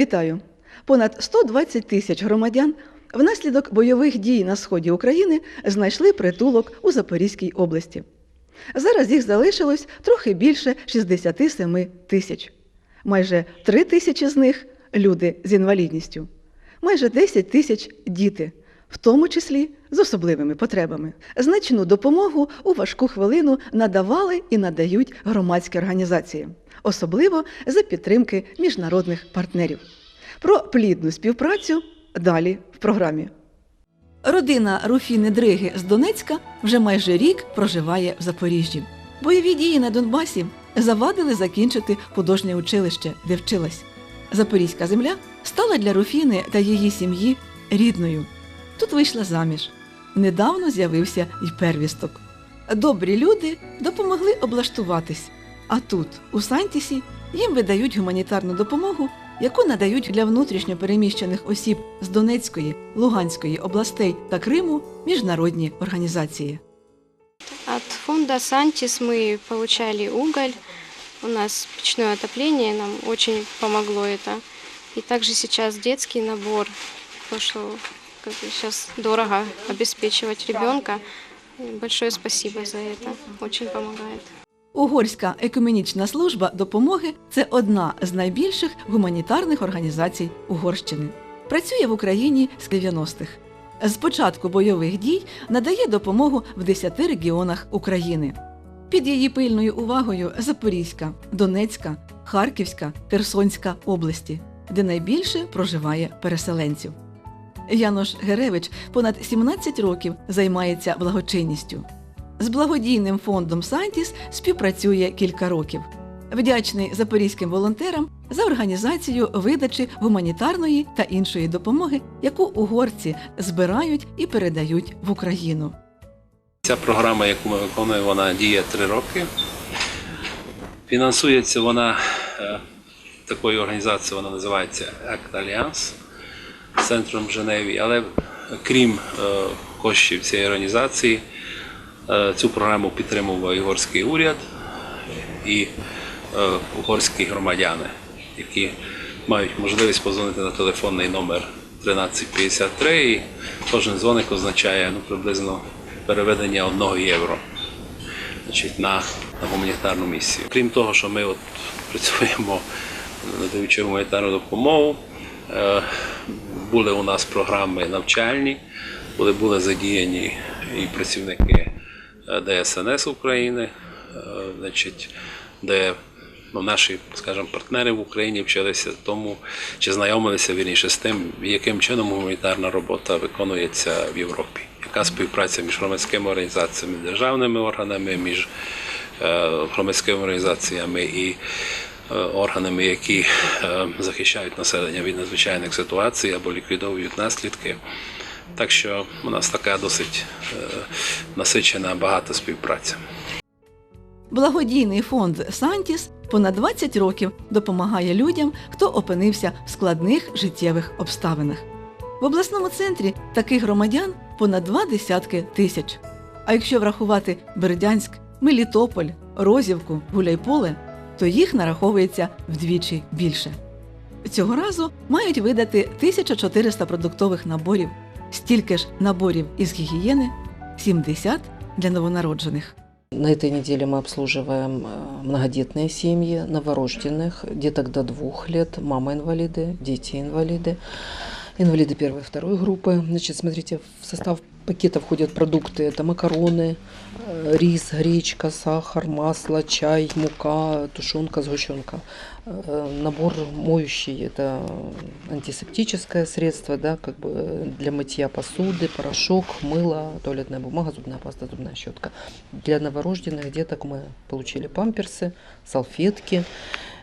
Вітаю! Понад 120 тисяч громадян внаслідок бойових дій на сході України знайшли притулок у Запорізькій області. Зараз їх залишилось трохи більше 67 тисяч. Майже 3 тисячі з них люди з інвалідністю, майже 10 тисяч діти, в тому числі з особливими потребами. Значну допомогу у важку хвилину надавали і надають громадські організації, особливо за підтримки міжнародних партнерів. Про плідну співпрацю далі в програмі. Родина Руфіни Дриги з Донецька вже майже рік проживає в Запоріжжі. Бойові дії на Донбасі завадили закінчити художнє училище, де вчилась. Запорізька земля стала для Руфіни та її сім'ї рідною. Тут вийшла заміж. Недавно з'явився й первісток. Добрі люди допомогли облаштуватись. А тут, у Сантісі, їм видають гуманітарну допомогу, яку надають для внутрішньо переміщених осіб з Донецької, Луганської областей та Криму міжнародні організації. От фонда «Сантис» мы получали уголь. У нас печное отопление, нам очень помогло это. И также сейчас детский набор, потому что как бы, сейчас дорого обеспечивать ребенка. И большое спасибо за это, очень помогает. Угорська екуменічна служба допомоги це одна з найбільших гуманітарних організацій Угорщини. Працює в Україні з 90-х. З початку бойових дій надає допомогу в 10 регіонах України. Під її пильною увагою Запорізька, Донецька, Харківська, Херсонська області, де найбільше проживає переселенців. Янош Геревич понад 17 років займається благочинністю. З благодійним фондом Сантіс співпрацює кілька років. Вдячний запорізьким волонтерам за організацію видачі гуманітарної та іншої допомоги, яку угорці збирають і передають в Україну. Ця програма, яку ми виконуємо, вона діє три роки. Фінансується вона е, такою організацією, вона називається Act Alliance центром Женеві. Але крім е, коштів цієї організації, цю програму підтримував угорський уряд і е, угорські громадяни, які мають можливість позвонити на телефонний номер 1353 і кожен дзвоник означає ну, приблизно переведення 1 євро значить, на, на гуманітарну місію. Крім того, що ми от працюємо надаючи гуманітарну допомогу, е, були у нас програми навчальні, були, були задіяні і працівники е, ДСНС України, е, значить, де ну, наші, скажімо, партнери в Україні вчилися тому, чи знайомилися вірніше з тим, яким чином гуманітарна робота виконується в Європі. Яка співпраця між громадськими організаціями, державними органами, між е, громадськими організаціями і е, органами, які е, захищають населення від надзвичайних ситуацій або ліквідовують наслідки. Так що у нас така досить е, насичена багата співпраця. Благодійний фонд Сантіс понад 20 років допомагає людям, хто опинився в складних життєвих обставинах. В обласному центрі таких громадян понад два десятки тисяч. А якщо врахувати Бердянськ, Мелітополь, Розівку, Гуляйполе, то їх нараховується вдвічі більше. Цього разу мають видати 1400 продуктових наборів, стільки ж наборів із гігієни, 70 для новонароджених. На этой неделе мы обслуживаем э, многодетные семьи, новорожденных, деток до двух лет, мама-инвалиды, дети-инвалиды, инвалиды первой и второй группы. Значит, смотрите, в состав пакета входят продукты. Это макароны, э, рис, гречка, сахар, масло, чай, мука, тушенка, сгущенка. Э, Набор моющий – это антисептическое средство, да, как бы для мытья посуды, порошок, мыло, туалетная бумага, зубная паста, зубная щетка. Для новорожденных деток мы получили памперсы, салфетки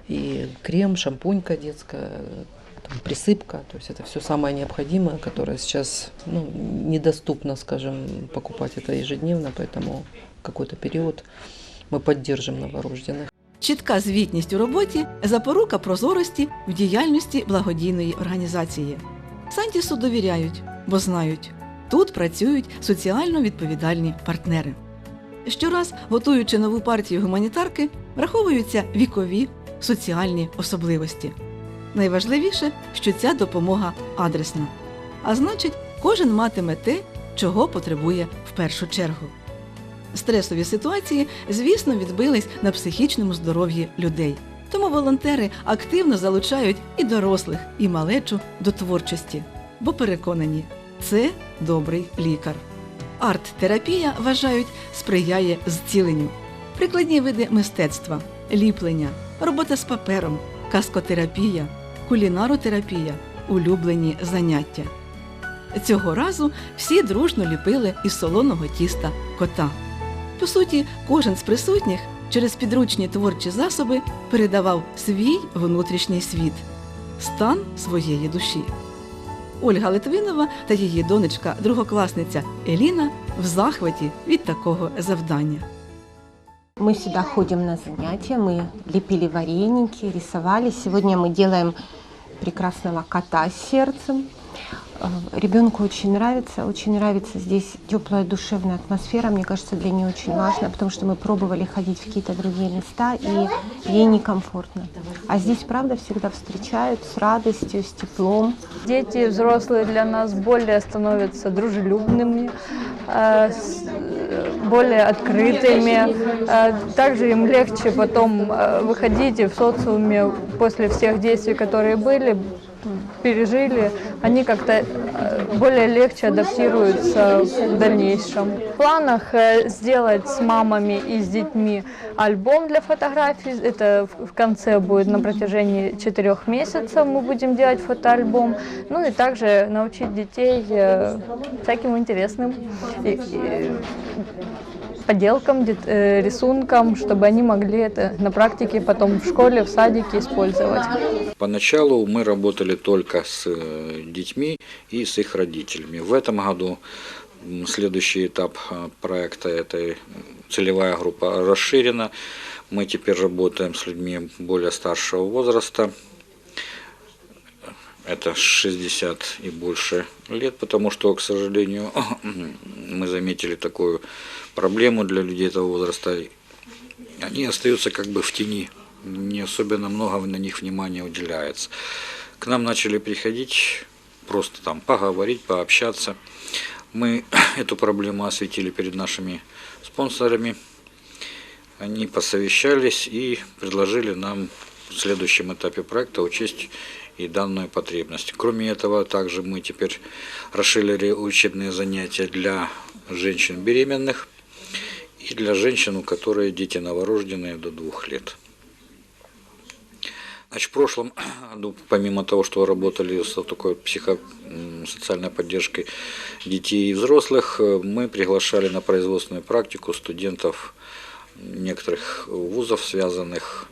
и крем, шампунька детская, там, присыпка. То есть это все самое необходимое, которое сейчас ну, недоступно, скажем, покупать это ежедневно, поэтому какой-то период мы поддержим новорожденных. Чітка звітність у роботі запорука прозорості в діяльності благодійної організації. Сантісу довіряють, бо знають, тут працюють соціально відповідальні партнери. Щораз, готуючи нову партію гуманітарки, враховуються вікові, соціальні особливості. Найважливіше, що ця допомога адресна. А значить, кожен матиме те, чого потребує в першу чергу. Стресові ситуації, звісно, відбились на психічному здоров'ї людей. Тому волонтери активно залучають і дорослих, і малечу до творчості, бо переконані, це добрий лікар. Арт-терапія, вважають, сприяє зціленню. Прикладні види мистецтва, ліплення, робота з папером, каскотерапія, кулінаротерапія, улюблені заняття. Цього разу всі дружно ліпили із солоного тіста кота. По суті, кожен з присутніх через підручні творчі засоби передавав свій внутрішній світ, стан своєї душі. Ольга Литвинова та її донечка, другокласниця Еліна, в захваті від такого завдання. Мы сюда ходим на занятия, мы лепили вареники, рисовали. Сегодня мы делаем прекрасного кота с сердцем. Э, Ребенку очень нравится, очень нравится здесь теплая душевная атмосфера. Мне кажется, для нее очень важно, потому что мы пробовали ходить в какие-то другие места, и ей некомфортно. А здесь, правда, всегда встречают с радостью, с теплом. Дети и взрослые для нас более становятся дружелюбными, э, с- э, более открытыми. Э, Также им легче потом э, выходить и в социуме после всех действий, которые были, пережили, они как-то э, более легче адаптируются в дальнейшем. В планах э, сделать с мамами и с детьми альбом для фотографий. Это в в конце будет на протяжении четырех месяцев мы будем делать фотоальбом. Ну и также научить детей э, всяким интересным и- и поделкам, э, рисункам, чтобы они могли это на практике потом в школе, в садике использовать. Поначалу мы работали только с э, детьми и с их родителями. В этом году следующий этап э, проекта этой целевая группа расширена. Мы теперь работаем с людьми более старшего возраста. Это 60 и больше лет, потому что, к сожалению, мы заметили такую проблему для людей этого возраста. Они остаются как бы в тени, не особенно много на них внимания уделяется. К нам начали приходить просто там поговорить, пообщаться. Мы эту проблему осветили перед нашими спонсорами. Они посовещались и предложили нам в следующем этапе проекта учесть и данную потребность. Кроме этого, также мы теперь расширили учебные занятия для женщин беременных и для женщин, у которой дети новорожденные до двух лет. Значит, в прошлом году, помимо того, что работали с такой психосоциальной поддержкой детей и взрослых, э, мы приглашали на производственную практику студентов некоторых вузов, связанных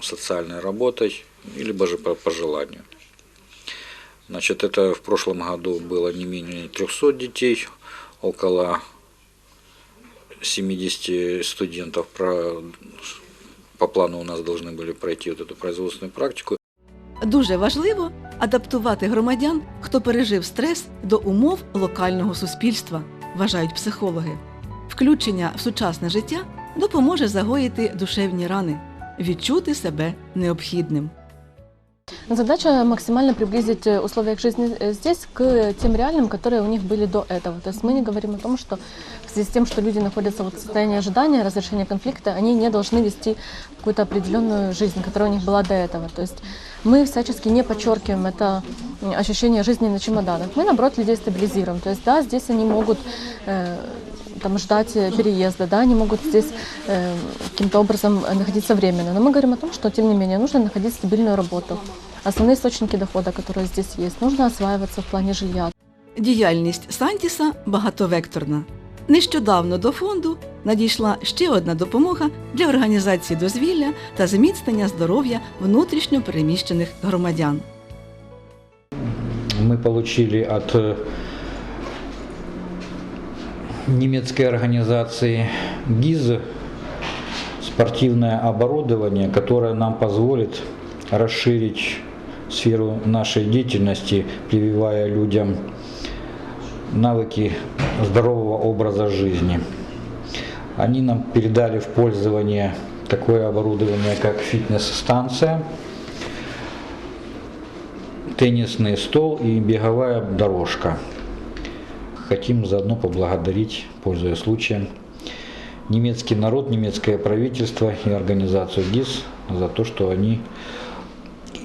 с социальной работой, или же по, по желанию. Значит, это в прошлом году было не менее 300 детей, около 70 студентов про, по плану у нас должны были пройти вот эту производственную практику. Дуже важливо адаптувати громадян, хто пережив стрес до умов локального суспільства, вважають психологи. Включення в сучасне життя допоможе загоїти душевні рани, відчути себе необхідним. Задача максимально приблизить э, условия к жизни э, здесь к тем реальным, которые у них были до этого. То есть мы не говорим о том, что в связи с тем, что люди находятся вот в состоянии ожидания разрешения конфликта, они не должны вести какую-то определенную жизнь, которая у них была до этого. То есть мы всячески не подчеркиваем это м, ощущение жизни на чемоданах. Мы, наоборот, людей стабилизируем. То есть, да, здесь они могут э, там, ждать э, переезда, да, они могут здесь э, каким-то образом э, находиться временно. Но мы говорим о том, что, тем не менее, нужно находить стабильную работу. Основные источники дохода, которые здесь есть, нужно осваиваться в плане жилья. Діяльність Сантіса багатовекторна. Нещодавно до фонду надійшла ще одна допомога для організації дозвілля та зміцнення здоров'я внутрішньо переміщених громадян. мы получили от э, немецкой организации ГИЗ спортивное оборудование, которое нам позволит расширить сферу нашей деятельности, прививая людям навыки здорового образа жизни. Они нам передали в пользование такое оборудование, как фитнес-станция, теннисный стол и беговая дорожка. Хотим заодно поблагодарить, пользуясь случаем, немецкий народ, немецкое правительство и организацию ГИС за то, что они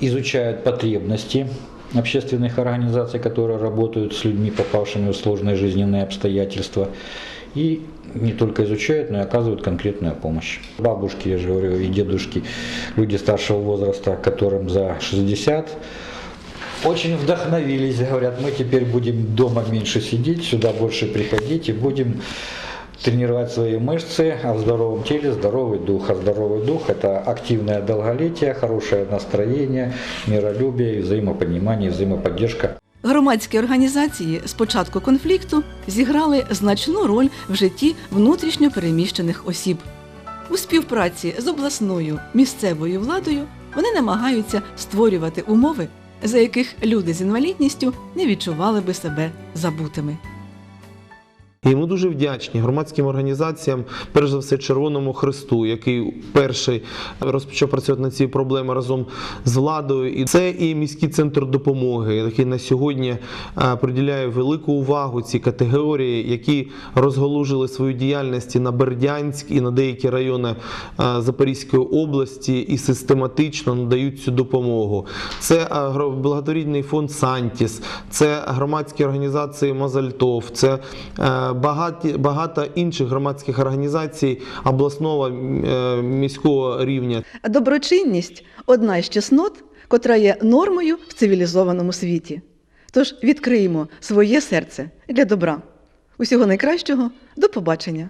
изучают потребности общественных организаций, которые работают с людьми, попавшими в сложные жизненные обстоятельства, и не только изучают, но и оказывают конкретную помощь. Бабушки, я же говорю, и дедушки, люди старшего возраста, которым за 60, очень вдохновились, говорят, мы теперь будем дома меньше сидеть, сюда больше приходить и будем тренировать свои мышцы, а в здоровом теле здоровый дух. А здоровый дух – это активное долголетие, хорошее настроение, миролюбие, и взаимопонимание, и взаимоподдержка. Громадські організації з початку конфлікту зіграли значну роль в житті внутрішньо переміщених осіб. У співпраці з обласною місцевою владою вони намагаються створювати умови, за яких люди з інвалідністю не відчували би себе забутими. І ми дуже вдячні громадським організаціям, перш за все, Червоному Христу, який перший розпочав працювати над цією проблемою разом з владою. І це і міський центр допомоги, який на сьогодні е, приділяє велику увагу цій категорії, які розголужили свою діяльність і на Бердянськ і на деякі райони е, Запорізької області і систематично надають цю допомогу. Це е, благодійний фонд Сантіс, це громадські організації Мазальтов, це багаті, багато інших громадських організацій обласного е, міського рівня. Доброчинність одна із чеснот, котра є нормою в цивілізованому світі. Тож відкриємо своє серце для добра. Усього найкращого, до побачення!